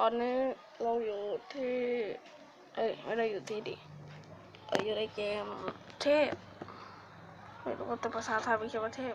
ตอนนี้เราอยู่ที่ เอ้ยไม่ได้อยู่ที่ดิเอ้ยอยู่ในเกมเทพไม่รู้แต่ภาษาไทยเป็นเขียนว่าเทพ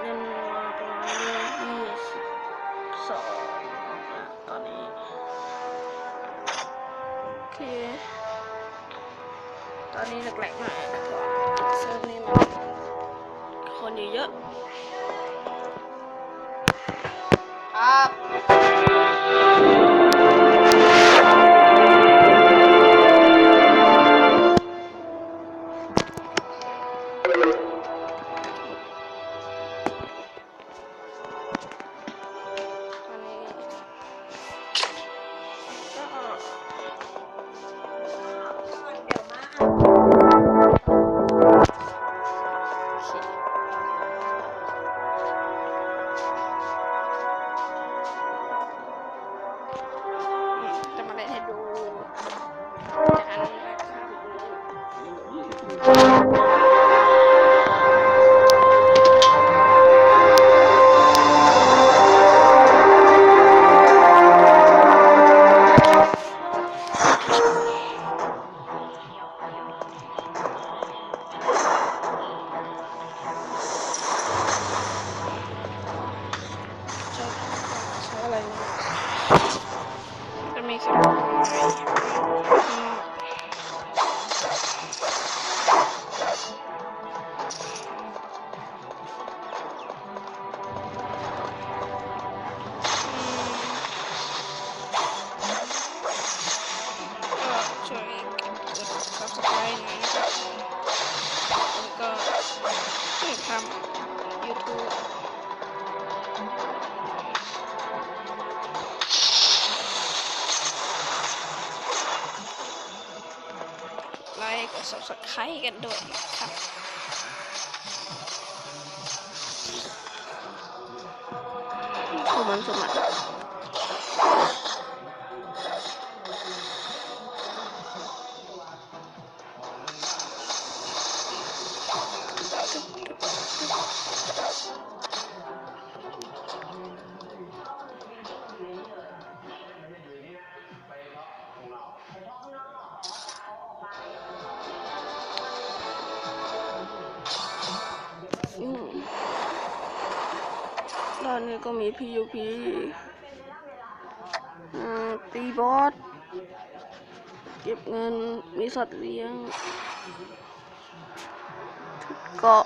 เล่นมาประมาณเยี่สิบสองนะตอนนี้โอเค ตอนนี้แหลกๆหน่อยเซิร์ฟนี้มันคนเยอะครับ ก็ กด subscribe กันด้วยนะครับสมันสมันอืม ด้านนี้ก็มี PUP อ่าตีบอส เก็บเงิน มีสัตว์เลี้ยงทุกเกาะ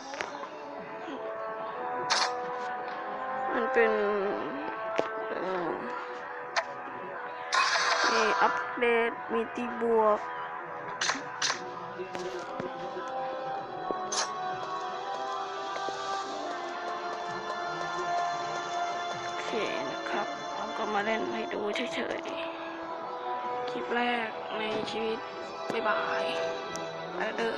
มันเป็นมีอัปเดต มีตีบวก โอเคนะครับเราก็มาเล่นให้ดูเฉยๆ คลิปแรกในชีวิต บ๊ายบายแล้วเด้อ